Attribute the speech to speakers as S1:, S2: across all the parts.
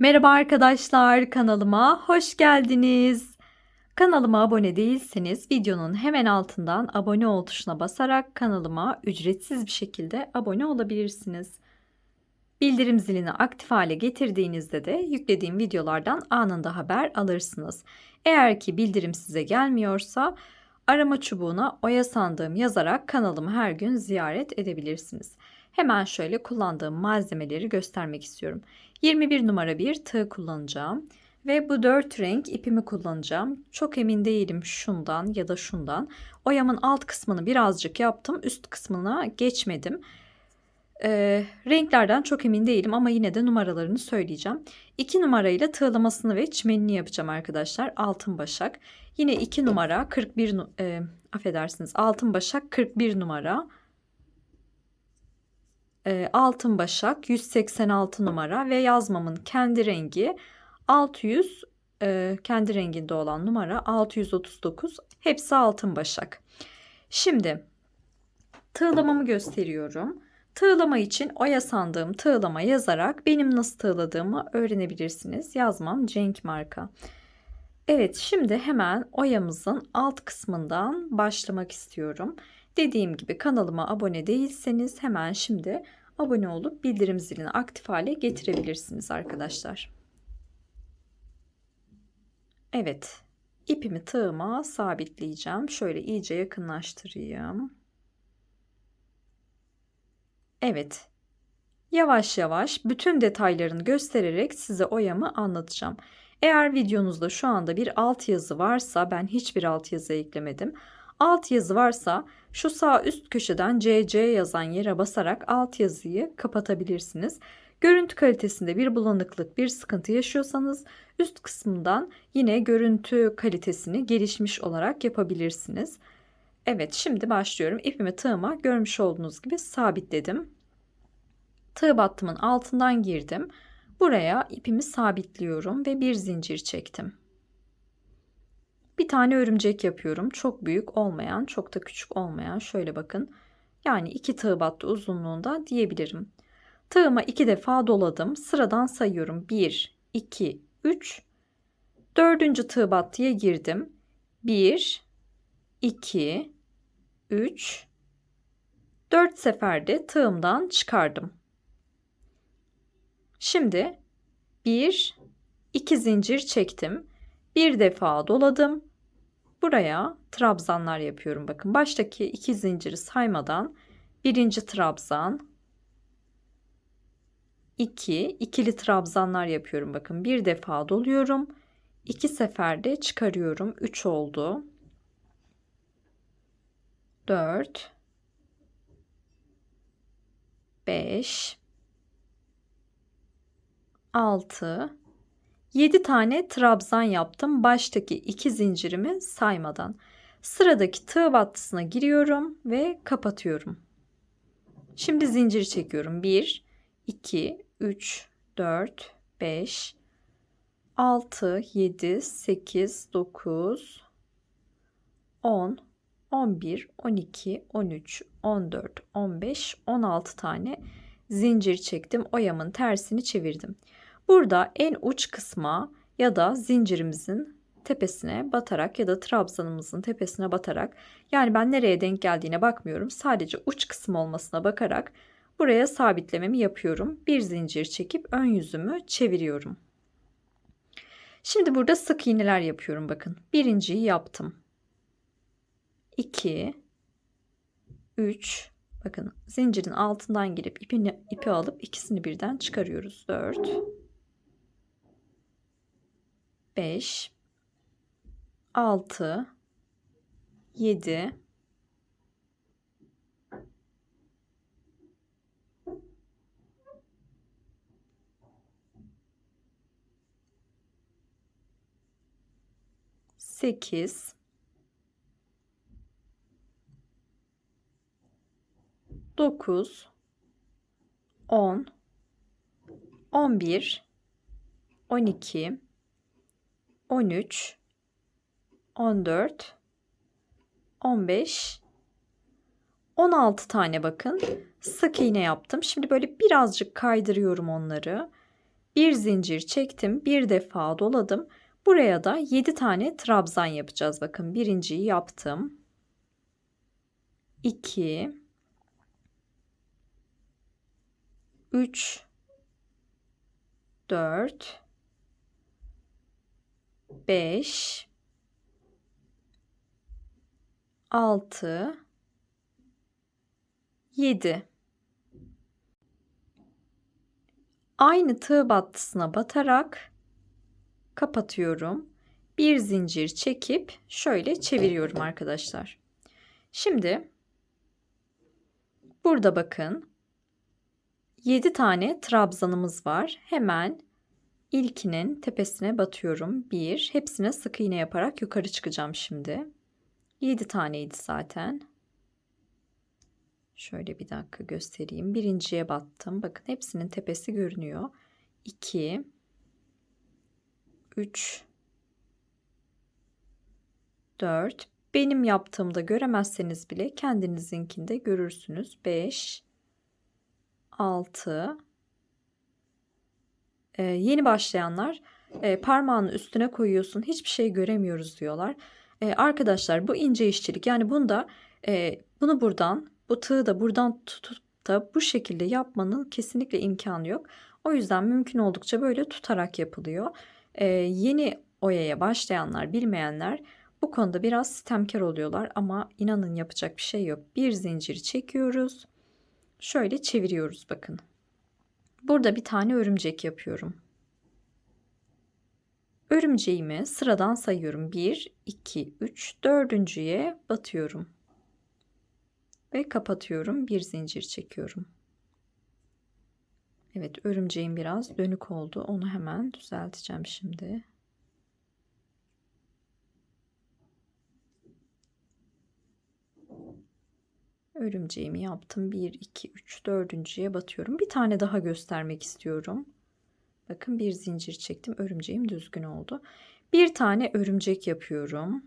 S1: Merhaba arkadaşlar, kanalıma hoş geldiniz. Kanalıma abone değilseniz videonun hemen altından abone ol tuşuna basarak kanalıma ücretsiz bir şekilde abone olabilirsiniz. Bildirim zilini aktif hale getirdiğinizde de yüklediğim videolardan anında haber alırsınız. Eğer ki bildirim size gelmiyorsa arama çubuğuna oya sandığım yazarak kanalımı her gün ziyaret edebilirsiniz. Hemen şöyle kullandığım malzemeleri göstermek istiyorum. 21 numara bir tığ kullanacağım. Ve bu 4 renk ipimi kullanacağım. Çok emin değilim şundan ya da şundan. Oyamın alt kısmını birazcık yaptım. Üst kısmına geçmedim. Ee, renklerden çok emin değilim ama yine de numaralarını söyleyeceğim. 2 numarayla tığlamasını ve çimenini yapacağım arkadaşlar. Altın başak. Yine 2 numara 41 e, affedersiniz altın başak 41 numara. E, altın başak 186 numara ve yazmamın kendi rengi 600 e, kendi renginde olan numara 639 hepsi altın başak. Şimdi tığlamamı gösteriyorum. Tığlama için oya sandığım tığlama yazarak benim nasıl tığladığımı öğrenebilirsiniz. Yazmam Cenk marka. Evet şimdi hemen oyamızın alt kısmından başlamak istiyorum. Dediğim gibi kanalıma abone değilseniz hemen şimdi abone olup bildirim zilini aktif hale getirebilirsiniz arkadaşlar. Evet ipimi tığıma sabitleyeceğim. Şöyle iyice yakınlaştırayım. Evet yavaş yavaş bütün detaylarını göstererek size oyamı anlatacağım. Eğer videonuzda şu anda bir alt yazı varsa ben hiçbir alt yazı eklemedim. Alt yazı varsa şu sağ üst köşeden CC yazan yere basarak alt yazıyı kapatabilirsiniz. Görüntü kalitesinde bir bulanıklık, bir sıkıntı yaşıyorsanız üst kısmından yine görüntü kalitesini gelişmiş olarak yapabilirsiniz. Evet şimdi başlıyorum. İpimi tığıma görmüş olduğunuz gibi sabitledim. Tığ battımın altından girdim. Buraya ipimi sabitliyorum ve bir zincir çektim. Bir tane örümcek yapıyorum. Çok büyük olmayan, çok da küçük olmayan. Şöyle bakın. Yani iki tığ battı uzunluğunda diyebilirim. Tığıma iki defa doladım. Sıradan sayıyorum. 1, 2, 3. Dördüncü tığ battıya girdim. 1, 2, 3. 4 seferde tığımdan çıkardım. Şimdi 1, 2 zincir çektim. Bir defa doladım. Buraya trabzanlar yapıyorum. Bakın baştaki iki zinciri saymadan birinci trabzan, iki ikili trabzanlar yapıyorum. Bakın bir defa doluyorum. iki seferde çıkarıyorum. Üç oldu. Dört, beş, altı, 7 tane trabzan yaptım. Baştaki iki zincirimi saymadan. Sıradaki tığ battısına giriyorum ve kapatıyorum. Şimdi zincir çekiyorum. 1, 2, 3, 4, 5, 6, 7, 8, 9, 10, 11, 12, 13, 14, 15, 16 tane zincir çektim. Oyamın tersini çevirdim. Burada en uç kısma ya da zincirimizin tepesine batarak ya da trabzanımızın tepesine batarak yani ben nereye denk geldiğine bakmıyorum. Sadece uç kısım olmasına bakarak buraya sabitlememi yapıyorum. Bir zincir çekip ön yüzümü çeviriyorum. Şimdi burada sık iğneler yapıyorum bakın. Birinciyi yaptım. 2 3 bakın zincirin altından girip ipini ipi alıp ikisini birden çıkarıyoruz. 4 5 6 7 8 9 10 11 12 13 14 15 16 tane bakın sık iğne yaptım. Şimdi böyle birazcık kaydırıyorum onları. Bir zincir çektim, bir defa doladım. Buraya da 7 tane trabzan yapacağız. Bakın birinciyi yaptım. 2 3 4 5 6 7 Aynı tığ battısına batarak kapatıyorum. Bir zincir çekip şöyle çeviriyorum arkadaşlar. Şimdi burada bakın 7 tane trabzanımız var. Hemen ilkinin tepesine batıyorum. 1. Hepsine sık iğne yaparak yukarı çıkacağım şimdi. 7 taneydi zaten. Şöyle bir dakika göstereyim. Birinciye battım. Bakın hepsinin tepesi görünüyor. 2 3 4 benim yaptığımda göremezseniz bile kendinizinkinde görürsünüz. 5 6 ee, yeni başlayanlar e, parmağını üstüne koyuyorsun hiçbir şey göremiyoruz diyorlar. E, arkadaşlar bu ince işçilik yani bunda e, bunu buradan bu tığı da buradan tutup da bu şekilde yapmanın kesinlikle imkanı yok. O yüzden mümkün oldukça böyle tutarak yapılıyor. Ee, yeni oyaya başlayanlar, bilmeyenler bu konuda biraz sistemkar oluyorlar ama inanın yapacak bir şey yok. Bir zincir çekiyoruz. Şöyle çeviriyoruz bakın. Burada bir tane örümcek yapıyorum. Örümceğimi sıradan sayıyorum. 1, 2, 3, dördüncüye batıyorum. Ve kapatıyorum. Bir zincir çekiyorum. Evet örümceğim biraz dönük oldu. Onu hemen düzelteceğim şimdi. Örümceğimi yaptım. 1, 2, 3, dördüncüye batıyorum. Bir tane daha göstermek istiyorum. Bakın bir zincir çektim. Örümceğim düzgün oldu. Bir tane örümcek yapıyorum.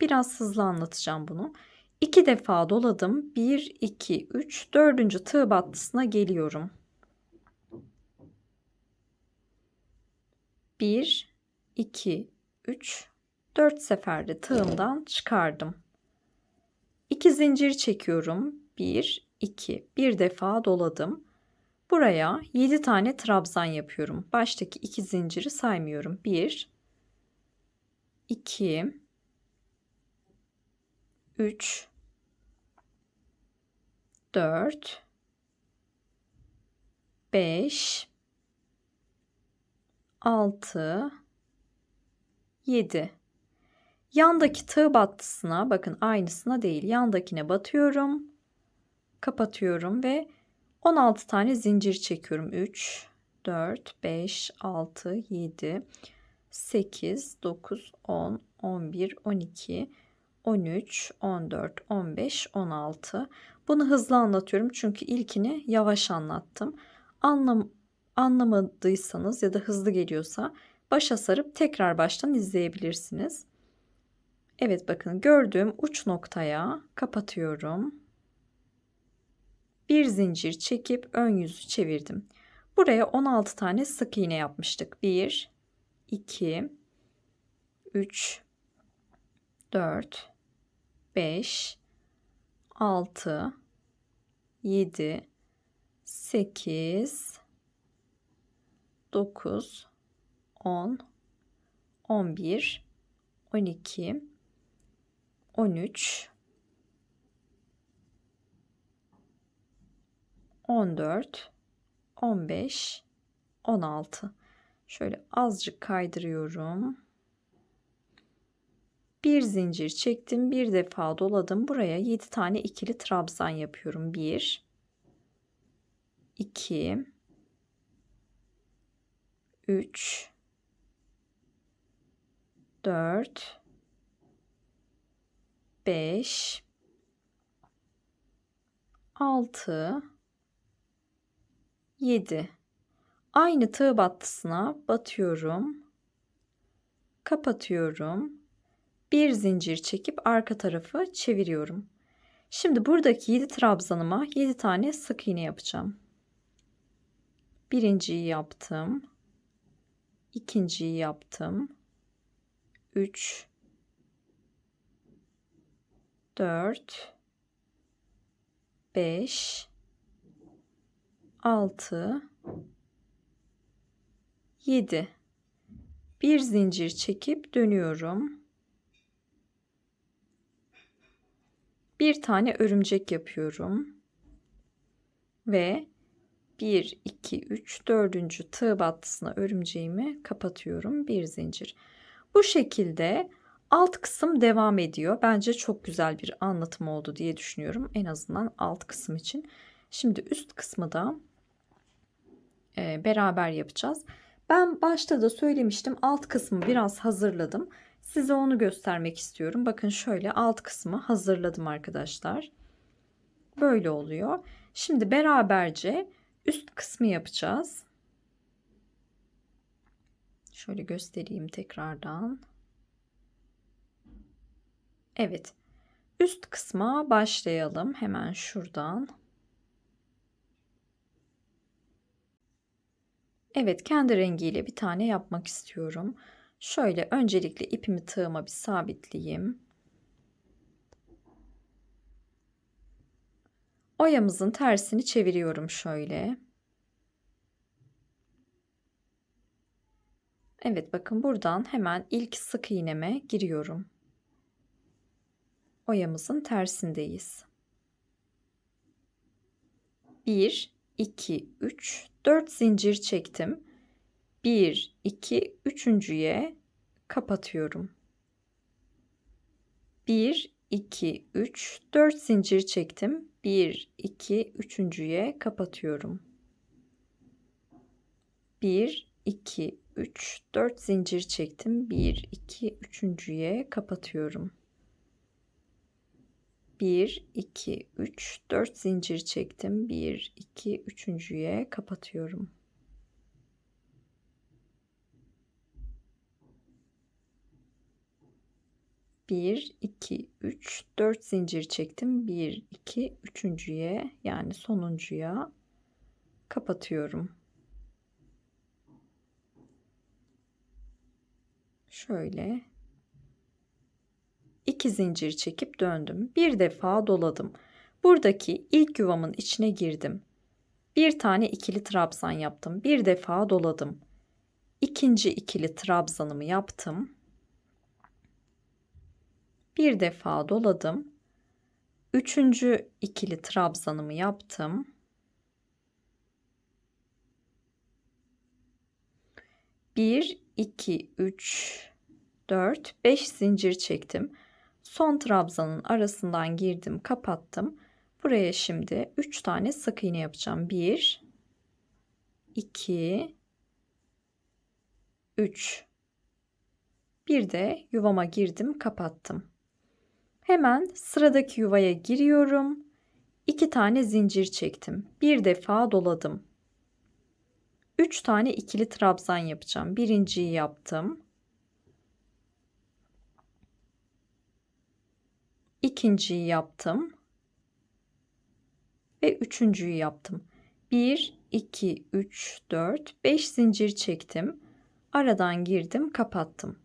S1: Biraz hızlı anlatacağım bunu. İki defa doladım. 1, 2, 3, dördüncü tığ battısına geliyorum. 1, 2, 3, 4 seferde tığımdan çıkardım. 2 zincir çekiyorum. 1, 2, bir defa doladım. Buraya 7 tane trabzan yapıyorum. Baştaki 2 zinciri saymıyorum. 1, 2, 3 4 5 6 7 Yandaki tığ battısına bakın aynısına değil yandakine batıyorum. Kapatıyorum ve 16 tane zincir çekiyorum. 3 4 5 6 7 8 9 10 11 12 13, 14, 15, 16. Bunu hızlı anlatıyorum çünkü ilkini yavaş anlattım. Anlam anlamadıysanız ya da hızlı geliyorsa başa sarıp tekrar baştan izleyebilirsiniz. Evet bakın gördüğüm uç noktaya kapatıyorum. Bir zincir çekip ön yüzü çevirdim. Buraya 16 tane sık iğne yapmıştık. 1 2 3 4 5 6 7 8 9 10 11 12 13 14 15 16 şöyle azıcık kaydırıyorum. Bir zincir çektim bir defa doladım. Buraya 7 tane ikili trabzan yapıyorum. 1 2 3 4 5 6 7 aynı tığ battısına batıyorum kapatıyorum bir zincir çekip arka tarafı çeviriyorum. Şimdi buradaki 7 trabzanıma 7 tane sık iğne yapacağım. Birinciyi yaptım. ikinciyi yaptım. 3 4 5 6 7 bir zincir çekip dönüyorum. Bir tane örümcek yapıyorum. Ve 1 2 3 4. tığ battısına örümceğimi kapatıyorum. Bir zincir. Bu şekilde alt kısım devam ediyor. Bence çok güzel bir anlatım oldu diye düşünüyorum. En azından alt kısım için. Şimdi üst kısmı da e, beraber yapacağız. Ben başta da söylemiştim alt kısmı biraz hazırladım. Size onu göstermek istiyorum. Bakın şöyle alt kısmı hazırladım arkadaşlar. Böyle oluyor. Şimdi beraberce üst kısmı yapacağız. Şöyle göstereyim tekrardan. Evet. Üst kısma başlayalım hemen şuradan. Evet, kendi rengiyle bir tane yapmak istiyorum. Şöyle öncelikle ipimi tığıma bir sabitleyeyim. Oyamızın tersini çeviriyorum şöyle. Evet bakın buradan hemen ilk sık iğneme giriyorum. Oyamızın tersindeyiz. 1 2 3 4 zincir çektim. 1 2 üçüncüye kapatıyorum. 1 2 3 4 zincir çektim. 1 2 üçüncüye kapatıyorum. 1 2 3 4 zincir çektim. 1 2 üçüncüye kapatıyorum. 1 2 3 4 zincir çektim. 1 2 üçüncüye kapatıyorum. Bir, iki, üç, dört zincir çektim. Bir, iki, üçüncüye yani sonuncuya kapatıyorum. Şöyle 2 zincir çekip döndüm. Bir defa doladım. Buradaki ilk yuvamın içine girdim. Bir tane ikili trabzan yaptım. Bir defa doladım. İkinci ikili trabzanımı yaptım. Bir defa doladım. Üçüncü ikili trabzanımı yaptım. Bir, iki, üç, dört, beş zincir çektim. Son trabzanın arasından girdim, kapattım. Buraya şimdi 3 tane sık iğne yapacağım. 1 2 3 Bir de yuvama girdim, kapattım. Hemen sıradaki yuvaya giriyorum. 2 tane zincir çektim. Bir defa doladım. 3 tane ikili trabzan yapacağım. Birinciyi yaptım. İkinciyi yaptım ve üçüncüyü yaptım. 1 2 3 4 5 zincir çektim. Aradan girdim, kapattım.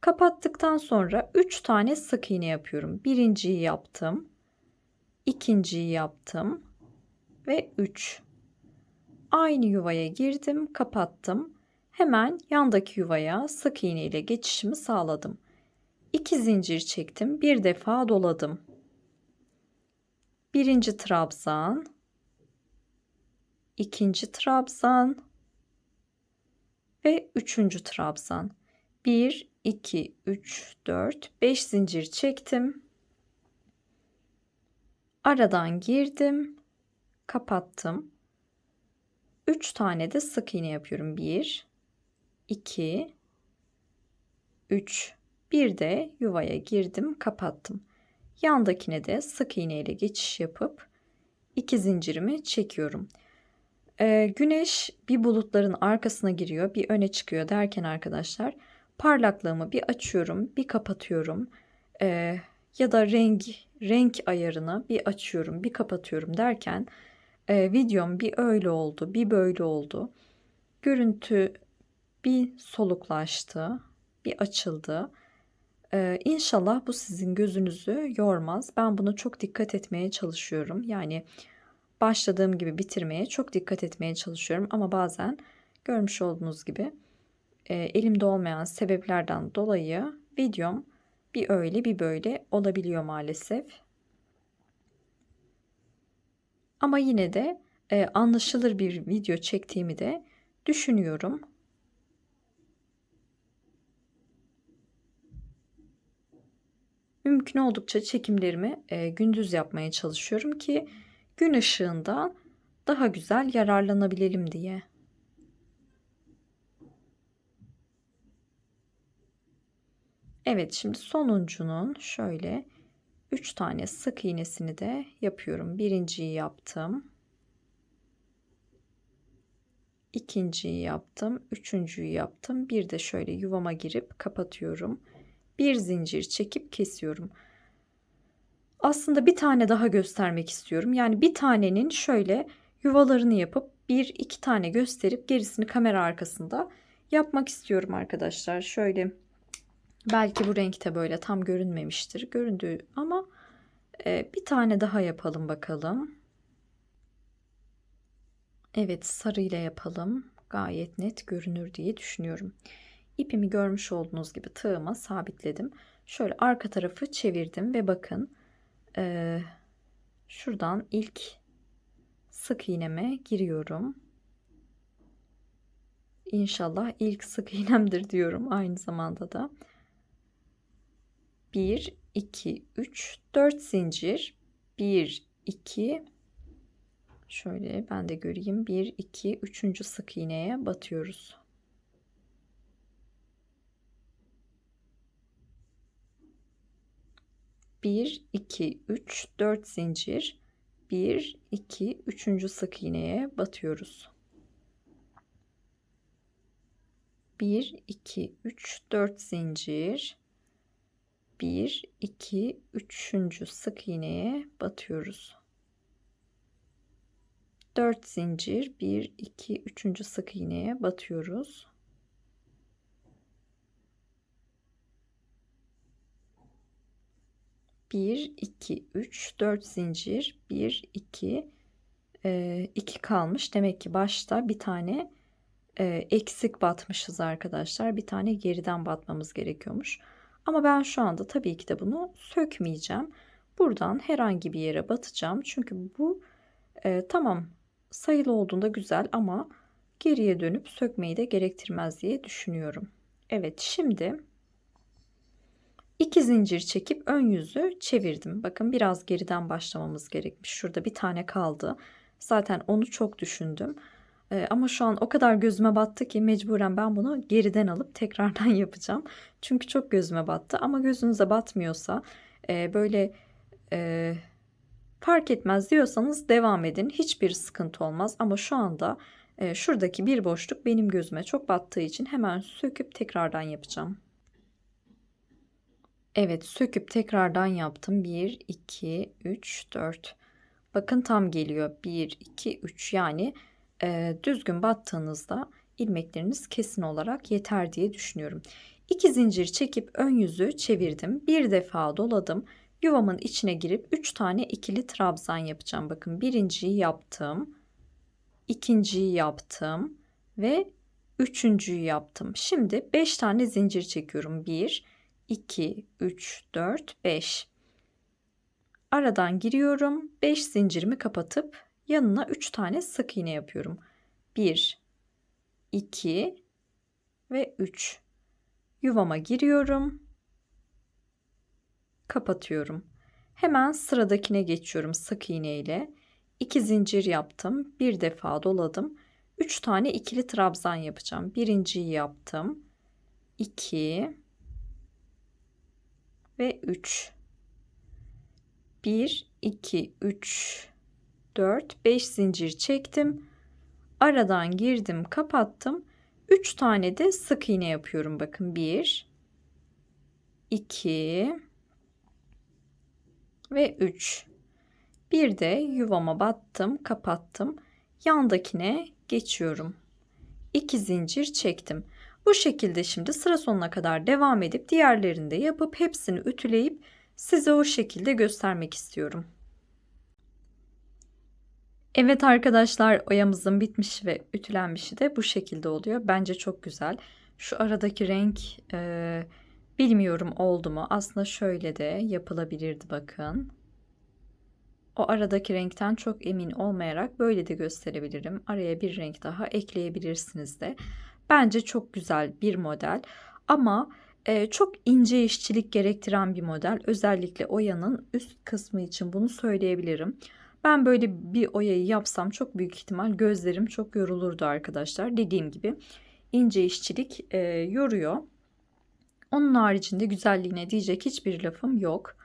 S1: Kapattıktan sonra 3 tane sık iğne yapıyorum. Birinciyi yaptım. ikinciyi yaptım ve 3. Aynı yuvaya girdim, kapattım. Hemen yandaki yuvaya sık iğne ile geçişimi sağladım. 2 zincir çektim. Bir defa doladım. Birinci trabzan, ikinci trabzan ve üçüncü trabzan. 1 2 3 4 5 zincir çektim. Aradan girdim, kapattım. 3 tane de sık iğne yapıyorum. 1 2 3 bir de yuvaya girdim, kapattım. Yandakine de sık iğne ile geçiş yapıp iki zincirimi çekiyorum. Ee, güneş bir bulutların arkasına giriyor, bir öne çıkıyor derken arkadaşlar parlaklığımı bir açıyorum, bir kapatıyorum. Ee, ya da renk renk ayarını bir açıyorum, bir kapatıyorum derken e, videom bir öyle oldu, bir böyle oldu. Görüntü bir soluklaştı, bir açıldı. Ee, inşallah bu sizin gözünüzü yormaz. Ben buna çok dikkat etmeye çalışıyorum. Yani başladığım gibi bitirmeye çok dikkat etmeye çalışıyorum. Ama bazen görmüş olduğunuz gibi e, elimde olmayan sebeplerden dolayı videom bir öyle bir böyle olabiliyor maalesef. Ama yine de e, anlaşılır bir video çektiğimi de düşünüyorum. Mümkün oldukça çekimlerimi e, gündüz yapmaya çalışıyorum ki gün ışığında daha güzel yararlanabilelim diye. Evet şimdi sonuncunun şöyle 3 tane sık iğnesini de yapıyorum. Birinciyi yaptım. ikinciyi yaptım. Üçüncüyü yaptım. Bir de şöyle yuvama girip kapatıyorum. Bir zincir çekip kesiyorum. Aslında bir tane daha göstermek istiyorum. Yani bir tanenin şöyle yuvalarını yapıp bir iki tane gösterip gerisini kamera arkasında yapmak istiyorum arkadaşlar. Şöyle belki bu renkte böyle tam görünmemiştir. Göründü ama e, bir tane daha yapalım bakalım. Evet sarı ile yapalım. Gayet net görünür diye düşünüyorum. İpimi görmüş olduğunuz gibi tığıma sabitledim. Şöyle arka tarafı çevirdim ve bakın e, şuradan ilk sık iğneme giriyorum. İnşallah ilk sık iğnemdir diyorum aynı zamanda da. 1 2 3 4 zincir 1 2 şöyle ben de göreyim 1 2 3. sık iğneye batıyoruz. 1 2 3 4 zincir 1 2 3. sık iğneye batıyoruz. 1 2 3 4 zincir 1 2 3. sık iğneye batıyoruz. 4 zincir 1 2 3. sık iğneye batıyoruz. 1 2 3 4 zincir 1 2 2 kalmış. Demek ki başta bir tane e, eksik batmışız arkadaşlar. Bir tane geriden batmamız gerekiyormuş. Ama ben şu anda tabii ki de bunu sökmeyeceğim. Buradan herhangi bir yere batacağım. Çünkü bu e, tamam sayılı olduğunda güzel ama geriye dönüp sökmeyi de gerektirmez diye düşünüyorum. Evet şimdi 2 zincir çekip ön yüzü çevirdim. Bakın biraz geriden başlamamız gerekmiş. Şurada bir tane kaldı. Zaten onu çok düşündüm. Ee, ama şu an o kadar gözüme battı ki mecburen ben bunu geriden alıp tekrardan yapacağım. Çünkü çok gözüme battı. Ama gözünüze batmıyorsa e, böyle e, fark etmez diyorsanız devam edin. Hiçbir sıkıntı olmaz. Ama şu anda e, şuradaki bir boşluk benim gözüme çok battığı için hemen söküp tekrardan yapacağım. Evet söküp tekrardan yaptım. 1, 2, 3, 4. Bakın tam geliyor. 1, 2, 3 yani e, düzgün battığınızda ilmekleriniz kesin olarak yeter diye düşünüyorum. 2 zincir çekip ön yüzü çevirdim. Bir defa doladım. Yuvamın içine girip 3 tane ikili trabzan yapacağım. Bakın birinciyi yaptım. ikinciyi yaptım. Ve üçüncüyü yaptım. Şimdi 5 tane zincir çekiyorum. 1, 2, 3, 4, 5. Aradan giriyorum. 5 zincirimi kapatıp yanına 3 tane sık iğne yapıyorum. 1, 2 ve 3. Yuvama giriyorum. Kapatıyorum. Hemen sıradakine geçiyorum sık iğne ile. 2 zincir yaptım. Bir defa doladım. 3 tane ikili trabzan yapacağım. Birinciyi yaptım. 2 ve 3. 1, 2, 3, 4, 5 zincir çektim. Aradan girdim, kapattım. 3 tane de sık iğne yapıyorum. Bakın 1, 2 ve 3. Bir de yuvama battım, kapattım. Yandakine geçiyorum. 2 zincir çektim. Bu şekilde şimdi sıra sonuna kadar devam edip diğerlerini de yapıp hepsini ütüleyip size o şekilde göstermek istiyorum. Evet arkadaşlar oyamızın bitmiş ve ütülenmişi de bu şekilde oluyor. Bence çok güzel. Şu aradaki renk e, bilmiyorum oldu mu? Aslında şöyle de yapılabilirdi bakın. O aradaki renkten çok emin olmayarak böyle de gösterebilirim. Araya bir renk daha ekleyebilirsiniz de. Bence çok güzel bir model ama e, çok ince işçilik gerektiren bir model. Özellikle oyanın üst kısmı için bunu söyleyebilirim. Ben böyle bir oyayı yapsam çok büyük ihtimal gözlerim çok yorulurdu arkadaşlar. Dediğim gibi ince işçilik e, yoruyor. Onun haricinde güzelliğine diyecek hiçbir lafım yok.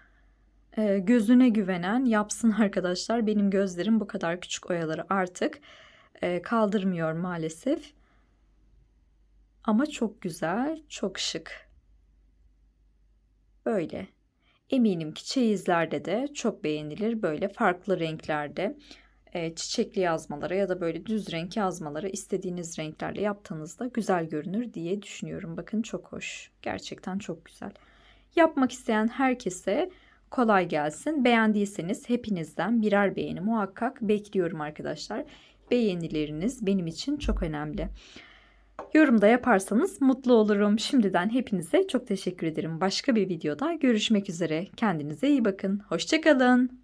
S1: E, gözüne güvenen yapsın arkadaşlar. Benim gözlerim bu kadar küçük oyaları artık e, kaldırmıyor maalesef. Ama çok güzel, çok şık. Böyle. Eminim ki çeyizlerde de çok beğenilir. Böyle farklı renklerde e, çiçekli yazmalara ya da böyle düz renk yazmalara istediğiniz renklerle yaptığınızda güzel görünür diye düşünüyorum. Bakın çok hoş. Gerçekten çok güzel. Yapmak isteyen herkese kolay gelsin. Beğendiyseniz hepinizden birer beğeni muhakkak bekliyorum arkadaşlar. Beğenileriniz benim için çok önemli. Yorumda yaparsanız mutlu olurum. Şimdiden hepinize çok teşekkür ederim. Başka bir videoda görüşmek üzere. Kendinize iyi bakın. Hoşçakalın.